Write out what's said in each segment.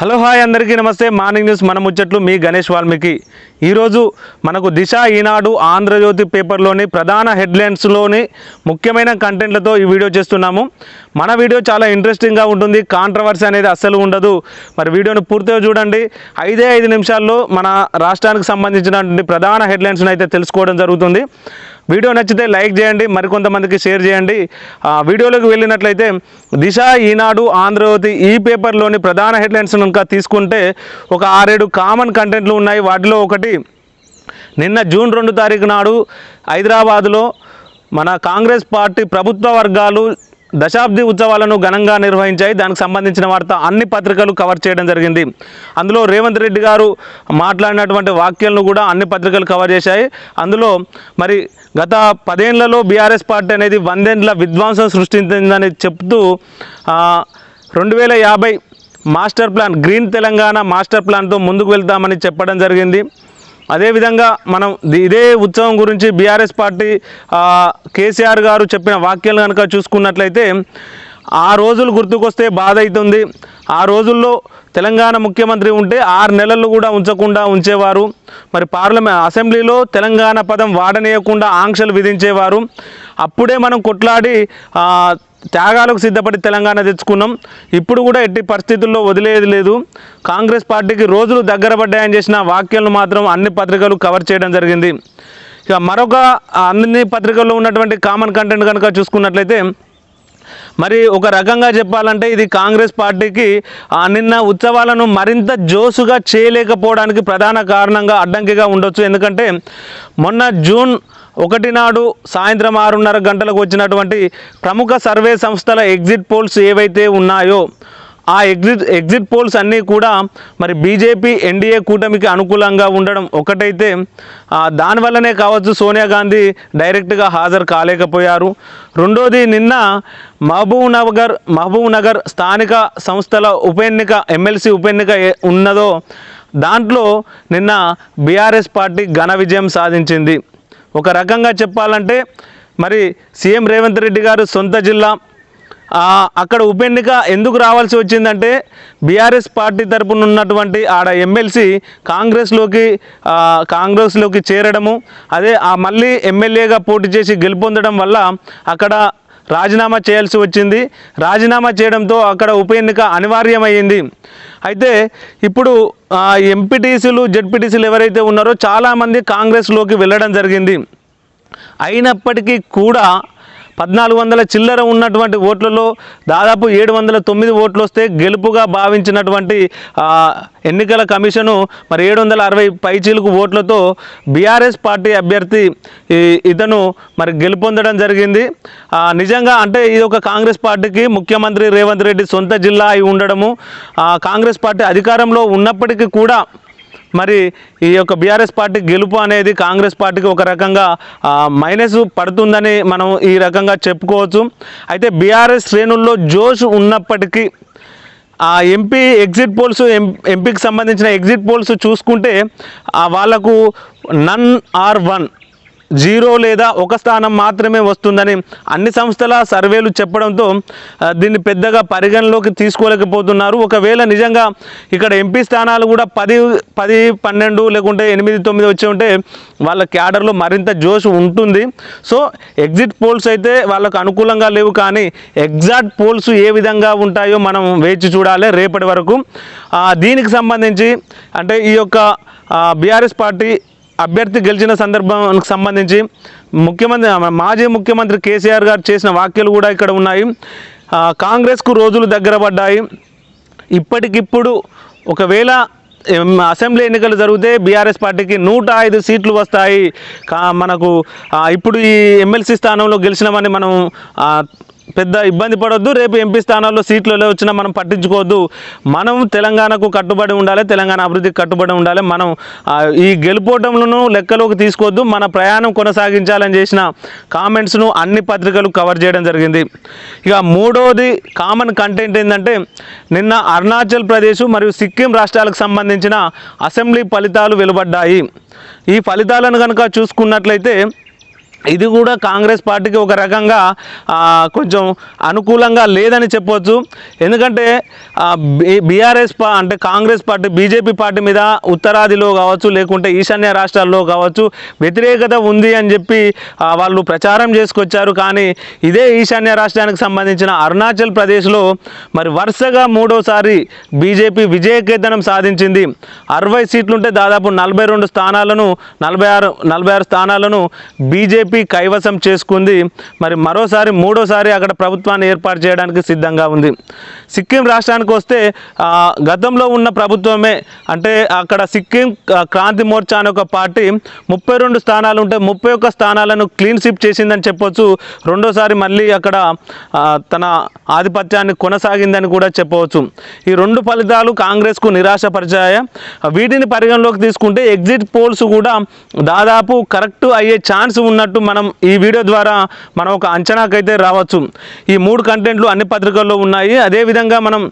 Hello hi అందరికీ నమస్తే. Morning news మన ముచ్చట్లు మీ గణేష్ వాల్మీకి. ఈరోజు మనకు దిశ ఈనాడు ఆంధ్రజ్యోతి పేపర్లోని ప్రధాన హెడ్లైన్స్లోని ముఖ్యమైన కంటెంట్లతో ఈ వీడియో చేస్తున్నాము. మన వీడియో చాలా ఇంట్రెస్టింగ్గా ఉంటుంది. కాంట్రవర్సీ అనేది అస్సలు ఉండదు. మరి వీడియోను పూర్తిగా చూడండి. ఐదే ఐదు నిమిషాల్లో మన రాష్ట్రానికి సంబంధించినటువంటి ప్రధాన హెడ్లైన్స్ని అయితే తెలుసుకోవడం జరుగుతుంది. వీడియో నచ్చితే లైక్ చేయండి మరికొంతమందికి షేర్ చేయండి. ఆ వీడియోలోకి వెళ్ళినట్లయితే దిశ ఈనాడు ఆంధ్రవతి ఈ పేపర్లోని ప్రధాన హెడ్లైన్స్ కనుక తీసుకుంటే ఒక ఆరేడు కామన్ కంటెంట్లు ఉన్నాయి. వాటిలో ఒకటి నిన్న జూన్ రెండు తారీఖు నాడు హైదరాబాదులో మన కాంగ్రెస్ పార్టీ ప్రభుత్వ వర్గాలు దశాబ్ది ఉత్సవాలను ఘనంగా నిర్వహించాయి. దానికి సంబంధించిన వార్త అన్ని పత్రికలు కవర్ చేయడం జరిగింది. అందులో రేవంత్ రెడ్డి గారు మాట్లాడినటువంటి వాక్యాలను కూడా అన్ని పత్రికలు కవర్ చేశాయి. అందులో మరి గత పదేళ్ళలో బీఆర్ఎస్ పార్టీ అనేది వందేండ్ల విధ్వంసం సృష్టించిందని చెప్తూ రెండు వేల యాభై master plan green Telangana master ప్లాన్తో ముందుకు వెళ్తామని చెప్పడం జరిగింది. అదేవిధంగా మనం ఇదే ఉత్సవం గురించి బీఆర్ఎస్ పార్టీ కేసీఆర్ గారు చెప్పిన వాక్యాలు కనుక చూసుకున్నట్లయితే ఆ రోజులు గుర్తుకొస్తే బాధ అవుతుంది ఆ రోజుల్లో తెలంగాణ ముఖ్యమంత్రి ఉంటే ఆరు నెలలు కూడా ఉంచకుండా ఉంచేవారు. మరి పార్లమెంట్ అసెంబ్లీలో తెలంగాణ పదం వాడనేయకుండా ఆంక్షలు విధించేవారు. అప్పుడే మనం కొట్లాడి త్యాగాలకు సిద్ధపడి తెలంగాణ తెచ్చుకున్నాం. ఇప్పుడు కూడా ఎట్టి పరిస్థితుల్లో వదిలేది లేదు. కాంగ్రెస్ పార్టీకి రోజులు దగ్గర పడ్డాయని చేసిన వాక్యాలను మాత్రం అన్ని పత్రికలు కవర్ చేయడం జరిగింది. ఇక మరొక అన్ని పత్రికల్లో ఉన్నటువంటి కామన్ కంటెంట్ కనుక చూసుకున్నట్లయితే మరి ఒక రకంగా చెప్పాలంటే ఇది కాంగ్రెస్ పార్టీకి నిన్న ఉత్సవాలను మరింత జోసుగా చేయలేకపోవడానికి ప్రధాన కారణంగా అడ్డంకిగా ఉండొచ్చు. ఎందుకంటే మొన్న జూన్ ఒకటి నాడు సాయంత్రం ఆరున్నర గంటలకు వచ్చినటువంటి ప్రముఖ సర్వే సంస్థల ఎగ్జిట్ పోల్స్ ఏవైతే ఉన్నాయో ఆ ఎగ్జిట్ ఎగ్జిట్ పోల్స్ అన్నీ కూడా మరి బీజేపీ ఎన్డీఏ కూటమికి అనుకూలంగా ఉండడం ఒకటైతే దానివల్లనే కావచ్చు సోనియా గాంధీ డైరెక్ట్గా హాజరు కాలేకపోయారు. రెండోది నిన్న మహబూబ్ నగర్ మహబూబ్ నగర్ స్థానిక సంస్థల ఉప ఎన్నిక ఎమ్మెల్సీ ఉప ఎన్నిక ఏ- ఉన్నదో దాంట్లో నిన్న బీఆర్ఎస్ పార్టీ ఘన విజయం సాధించింది. ఒక రకంగా చెప్పాలంటే మరి సీఎం రేవంత్ రెడ్డి గారు సొంత జిల్లా అక్కడ ఉప ఎన్నిక ఎందుకు రావాల్సి వచ్చిందంటే బీఆర్ఎస్ పార్టీ తరపున ఉన్నటువంటి ఆడ ఎమ్మెల్సీ కాంగ్రెస్లోకి కాంగ్రెస్లోకి చేరడము అదే ఆ మళ్ళీ ఎమ్మెల్యేగా పోటీ చేసి గెలుపొందడం వల్ల అక్కడ రాజీనామా చేయాల్సి వచ్చింది. రాజీనామా చేయడంతో అక్కడ ఉప ఎన్నిక అనివార్యమైంది. అయితే ఇప్పుడు ఎంపీటీసీలు జెడ్పీటీసీలు ఎవరైతే ఉన్నారో చాలామంది కాంగ్రెస్లోకి వెళ్ళడం జరిగింది. అయినప్పటికీ కూడా పద్నాలుగు వందల చిల్లర ఉన్నటువంటి ఓట్లలో దాదాపు ఏడు వందల తొమ్మిది ఓట్లు వస్తే గెలుపుగా భావించినటువంటి ఎన్నికల కమిషను మరి ఏడు వందల అరవై పైచీలకు ఓట్లతో బీఆర్ఎస్ పార్టీ అభ్యర్థి ఇతను మరి గెలుపొందడం జరిగింది. నిజంగా అంటే ఇది ఒక కాంగ్రెస్ పార్టీకి ముఖ్యమంత్రి రేవంత్ రెడ్డి సొంత జిల్లా అయి ఉండడము. కాంగ్రెస్ పార్టీ అధికారంలో ఉన్నప్పటికీ కూడా మరి ఈ యొక్క బీఆర్ఎస్ పార్టీ గెలుపు అనేది కాంగ్రెస్ పార్టీకి ఒక రకంగా మైనస్ పడుతుందని మనం ఈ రకంగా చెప్పుకోవచ్చు. అయితే బీఆర్ఎస్ శ్రేణుల్లో జోష్ ఉన్నప్పటికీ ఆ ఎంపీ ఎగ్జిట్ పోల్స్ ఎం ఎంపీకి సంబంధించిన ఎగ్జిట్ పోల్స్ చూసుకుంటే వాళ్ళకు నన్ ఆర్ వన్ జీరో లేదా ఒక స్థానం మాత్రమే వస్తుందని అన్ని సంస్థల సర్వేలు చెప్పడంతో దీన్ని పెద్దగా పరిగణలోకి తీసుకోలేకపోతున్నారు. ఒకవేళ నిజంగా ఇక్కడ ఎంపీ స్థానాలు కూడా పది పది పన్నెండు లేకుంటే ఎనిమిది తొమ్మిది వచ్చి ఉంటే వాళ్ళ క్యాడర్లో మరింత జోష్ ఉంటుంది. సో ఎగ్జిట్ పోల్స్ అయితే వాళ్ళకు అనుకూలంగా లేవు కానీ ఎగ్జాక్ట్ పోల్స్ ఏ విధంగా ఉంటాయో మనం వేచి చూడాలి రేపటి వరకు. దీనికి సంబంధించి అంటే ఈ యొక్క బీఆర్ఎస్ పార్టీ అభ్యర్థి గెలిచిన సందర్భానికి సంబంధించి ముఖ్యమంత్రి మాజీ ముఖ్యమంత్రి కేసీఆర్ గారు చేసిన వ్యాఖ్యలు కూడా ఇక్కడ ఉన్నాయి. కాంగ్రెస్కు రోజులు దగ్గర పడ్డాయి. ఇప్పటికిప్పుడు ఒకవేళ అసెంబ్లీ ఎన్నికలు జరిగితే బీఆర్ఎస్ పార్టీకి నూట ఐదు సీట్లు వస్తాయి. కా మనకు ఇప్పుడు ఈ ఎమ్మెల్సీ స్థానంలో గెలిచినామని మనం పెద్ద ఇబ్బంది పడొద్దు. రేపు ఎంపీ స్థానాల్లో సీట్లలో వచ్చినా మనం పట్టించుకోవద్దు. మనం తెలంగాణకు కట్టుబడి ఉండాలి తెలంగాణ అభివృద్ధికి కట్టుబడి ఉండాలి. మనం ఈ గెలుపోవటంలను లెక్కలోకి తీసుకోవద్దు. మన ప్రయాణం కొనసాగించాలని చేసిన కామెంట్స్ను అన్ని పత్రికలు కవర్ చేయడం జరిగింది. ఇక మూడవది కామన్ కంటెంట్ ఏంటంటే నిన్న అరుణాచల్ ప్రదేశ్ మరియు సిక్కిం రాష్ట్రాలకు సంబంధించిన అసెంబ్లీ ఫలితాలు వెలువడ్డాయి. ఈ ఫలితాలను కనుక చూసుకున్నట్లయితే ఇది కూడా కాంగ్రెస్ పార్టీకి ఒక రకంగా కొంచెం అనుకూలంగా లేదని చెప్పొచ్చు. ఎందుకంటే బీఆర్ఎస్ పా అంటే కాంగ్రెస్ పార్టీ బీజేపీ పార్టీ మీద ఉత్తరాదిలో కావచ్చు లేకుంటే ఈశాన్య రాష్ట్రాల్లో కావచ్చు వ్యతిరేకత ఉంది అని చెప్పి వాళ్ళు ప్రచారం చేసుకొచ్చారు. కానీ ఇదే ఈశాన్య రాష్ట్రానికి సంబంధించిన అరుణాచల్ ప్రదేశ్లో మరి వరుసగా మూడోసారి బీజేపీ విజయకేతనం సాధించింది. అరవై సీట్లుంటే దాదాపు నలభై రెండు స్థానాలను నలభై ఆరు నలభై ఆరు స్థానాలను బీజేపీ కైవసం చేసుకుంది. మరి మరోసారి మూడోసారి అక్కడ ప్రభుత్వాన్ని ఏర్పాటు చేయడానికి సిద్ధంగా ఉంది. సిక్కిం రాష్ట్రానికి వస్తే గతంలో ఉన్న ప్రభుత్వమే అంటే అక్కడ సిక్కిం క్రాంతి మోర్చా అనే ఒక పార్టీ ముప్పై రెండు స్థానాలు ఉంటే ముప్పై ఒక్క స్థానాలను క్లీన్ స్విప్ చేసిందని చెప్పొచ్చు. రెండోసారి మళ్ళీ అక్కడ తన ఆధిపత్యాన్ని కొనసాగిందని కూడా చెప్పవచ్చు. ఈ రెండు ఫలితాలు కాంగ్రెస్కు నిరాశపరిచాయి? వీటిని పరిగణలోకి తీసుకుంటే ఎగ్జిట్ పోల్స్ కూడా దాదాపు కరెక్ట్ అయ్యే ఛాన్స్ ఉన్నట్టు మనం ఈ వీడియో ద్వారా మనం ఒక అంచనాకైతే రావచ్చు. ఈ మూడు కంటెంట్లు అన్ని పత్రికల్లో ఉన్నాయి. అదేవిధంగా మనం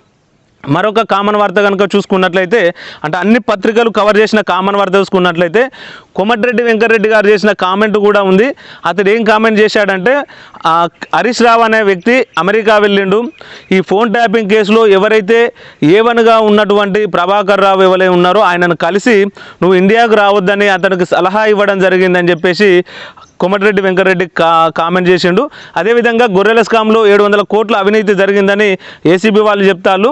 మరొక కామన్ వార్త కనుక చూసుకున్నట్లయితే అంటే అన్ని పత్రికలు కవర్ చేసిన కామన్ వార్త చూసుకున్నట్లయితే కోమటిరెడ్డి వెంకటరెడ్డి గారు చేసిన కామెంట్ కూడా ఉంది. అతడు ఏం కామెంట్ చేశాడంటే హరీష్ రావు అనే వ్యక్తి అమెరికా వెళ్ళిండు. ఈ ఫోన్ ట్యాపింగ్ కేసులో ఎవరైతే ఏవన్గా ఉన్నటువంటి ప్రభాకర్ రావు ఎవరై ఉన్నారో ఆయనను కలిసి నువ్వు ఇండియాకు రావద్దని అతనికి సలహా ఇవ్వడం జరిగిందని చెప్పేసి కోమటిరెడ్డి వెంకటరెడ్డి కా కామెంట్ చేసిండు. అదేవిధంగా గొర్రెల స్కామ్లో ఏడు వందల కోట్ల అవినీతి జరిగిందని ఏసీబీ వాళ్ళు చెప్తారు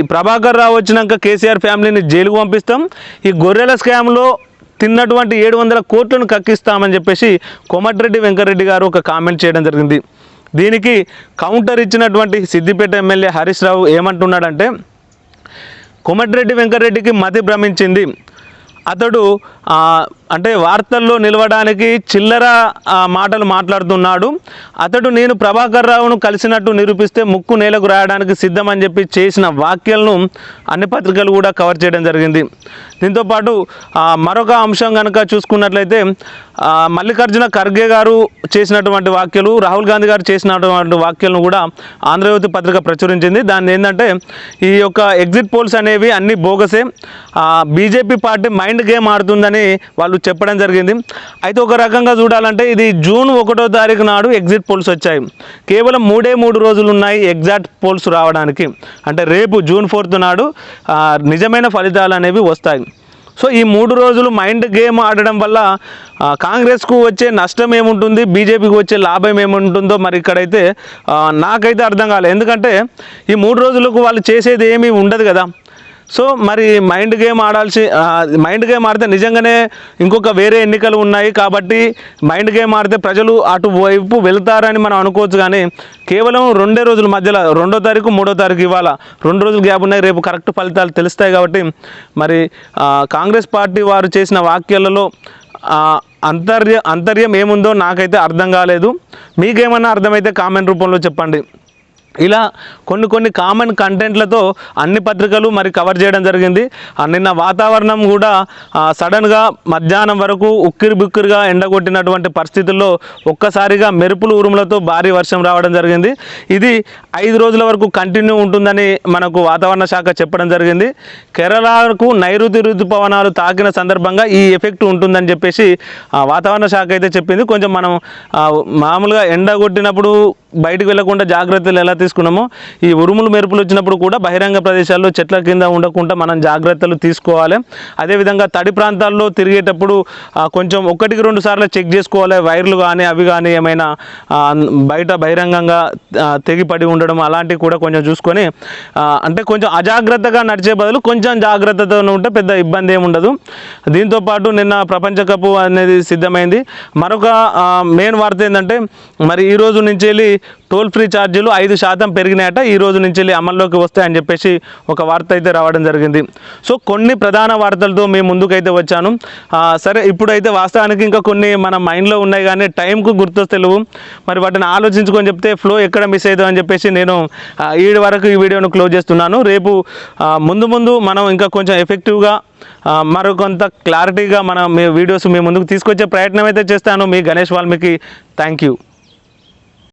ఈ ప్రభాకర్ రావు వచ్చినాక కేసీఆర్ ఫ్యామిలీని జైలుకు పంపిస్తాం. ఈ గొర్రెల స్కామ్లో తిన్నటువంటి ఏడు వందల కోట్లను కక్కిస్తామని చెప్పేసి కోమటిరెడ్డి వెంకటరెడ్డి గారు ఒక కామెంట్ చేయడం జరిగింది. దీనికి కౌంటర్ ఇచ్చినటువంటి సిద్దిపేట ఎమ్మెల్యే హరీష్ రావు ఏమంటున్నాడంటే కోమటిరెడ్డి వెంకటరెడ్డికి మతి భ్రమించింది. అతడు అంటే వార్తల్లో నిలవడానికి చిల్లర మాటలు మాట్లాడుతున్నాడు. అతడు నేను ప్రభాకర్ రావును కలిసినట్టు నిరూపిస్తే ముక్కు నేలకు రాయడానికి సిద్ధమని చెప్పి చేసిన వాక్యాలను అన్ని పత్రికలు కూడా కవర్ చేయడం జరిగింది. దీంతోపాటు మరొక అంశం కనుక చూసుకున్నట్లయితే మల్లికార్జున ఖర్గే గారు చేసినటువంటి వాక్యలు రాహుల్ గాంధీ గారు చేసినటువంటి వాక్యాలను కూడా ఆంధ్రజ్యోతి పత్రిక ప్రచురించింది. దాన్ని ఏంటంటే ఈ యొక్క ఎగ్జిట్ పోల్స్ అనేవి అన్ని బోగసే. బీజేపీ పార్టీ మైండ్ గేమ్ ఆడుతుందని వాళ్ళు చెప్పడం జరిగింది. అయితే ఒక రకంగా చూడాలంటే ఇది జూన్ ఒకటో తారీఖు నాడు ఎగ్జిట్ పోల్స్ వచ్చాయి. కేవలం మూడే మూడు రోజులు ఉన్నాయి ఎగ్జాక్ట్ పోల్స్ రావడానికి. అంటే రేపు జూన్ ఫోర్త్ నాడు నిజమైన ఫలితాలు అనేవి వస్తాయి. సో ఈ మూడు రోజులు మైండ్ గేమ్ ఆడడం వల్ల కాంగ్రెస్కు వచ్చే నష్టం ఏముంటుంది బీజేపీకి వచ్చే లాభం ఏముంటుందో మరి ఇక్కడైతే నాకైతే అర్థం కాలేదు. ఎందుకంటే ఈ మూడు రోజులకు వాళ్ళు చేసేది ఏమీ ఉండదు కదా. సో మరి మైండ్ గేమ్ ఆడాల్సి మైండ్ గేమ్ ఆడితే నిజంగానే ఇంకొక వేరే ఎన్నికలు ఉన్నాయి కాబట్టి మైండ్ గేమ్ ఆడితే ప్రజలు అటువైపు వెళ్తారని మనం అనుకోవచ్చు కానీ కేవలం రెండే రోజుల మధ్యలో రెండో తారీఖు మూడో తారీఖు ఇవాళ రెండు రోజులు గ్యాప్ ఉన్నాయి రేపు కరెక్ట్ ఫలితాలు తెలుస్తాయి కాబట్టి మరి కాంగ్రెస్ పార్టీ వారు చేసిన వాక్యాలలో అంతర్య అంతర్యం ఏముందో నాకైతే అర్థం కాలేదు. మీకేమన్నా అర్థమైతే కామెంట్ రూపంలో చెప్పండి. ఇలా కొన్ని కొన్ని కామన్ కంటెంట్లతో అన్ని పత్రికలు మరి కవర్ చేయడం జరిగింది. నిన్న వాతావరణం కూడా సడన్గా మధ్యాహ్నం వరకు ఉక్కిరి బుక్కిరిగా ఎండగొట్టినటువంటి పరిస్థితుల్లో ఒక్కసారిగా మెరుపులు ఉరుములతో భారీ వర్షం రావడం జరిగింది. ఇది ఐదు రోజుల వరకు కంటిన్యూ ఉంటుందని మనకు వాతావరణ శాఖ చెప్పడం జరిగింది. కేరళకు నైరుతి ఋతుపవనాలు తాకిన సందర్భంగా ఈ ఎఫెక్ట్ ఉంటుందని చెప్పేసి ఆ, వాతావరణ శాఖ అయితే చెప్పింది. కొంచెం మనం మామూలుగా ఎండగొట్టినప్పుడు బయటకు వెళ్ళకుండా జాగ్రత్తలు ఎలా తీసుకున్నామో ఈ ఉరుములు మెరుపులు వచ్చినప్పుడు కూడా బహిరంగ ప్రదేశాల్లో చెట్ల కింద ఉండకుండా మనం జాగ్రత్తలు తీసుకోవాలి. అదేవిధంగా తడి ప్రాంతాల్లో తిరిగేటప్పుడు కొంచెం ఒకటికి రెండు సార్లు చెక్ చేసుకోవాలి. వైర్లు కానీ అవి కానీ ఏమైనా బయట బహిరంగంగా తెగిపడి ఉండడం అలాంటివి కూడా కొంచెం చూసుకొని అంటే కొంచెం అజాగ్రత్తగా నడిచే బదులు కొంచెం జాగ్రత్తతో ఉంటే పెద్ద ఇబ్బంది ఏమి ఉండదు. దీంతో పాటు నిన్న ప్రపంచ కప్ అనేది సిద్ధమైంది. మరొక మెయిన్ వార్త ఏంటంటే మరి ఈరోజు నుంచి వెళ్ళి టోల్ ఫ్రీ ఛార్జీలు ఐదు శాతం పెరిగినాయట. ఈ రోజు నుంచి వెళ్ళి అమల్లోకి వస్తాయని చెప్పేసి ఒక వార్త అయితే రావడం జరిగింది. సో కొన్ని ప్రధాన వార్తలతో మేము ముందుకైతే వచ్చాను. సరే ఇప్పుడైతే వాస్తవానికి ఇంకా కొన్ని మన మైండ్లో ఉన్నాయి కానీ టైంకు గుర్తొస్తలేవు మరి వాటిని ఆలోచించుకొని చెప్తే ఫ్లో ఎక్కడ మిస్ అవుతుందో అని చెప్పేసి నేను ఈ వరకు ఈ వీడియోను క్లోజ్ చేస్తున్నాను. రేపు ముందు ముందు మనం ఇంకా కొంచెం ఎఫెక్టివ్గా మరొకంత మరికొంత క్లారిటీగా మనం మీ వీడియోస్ మీ ముందుకు తీసుకొచ్చే ప్రయత్నం అయితే చేస్తాను. మీ గణేష్ వాల్మీకి థ్యాంక్ యూ.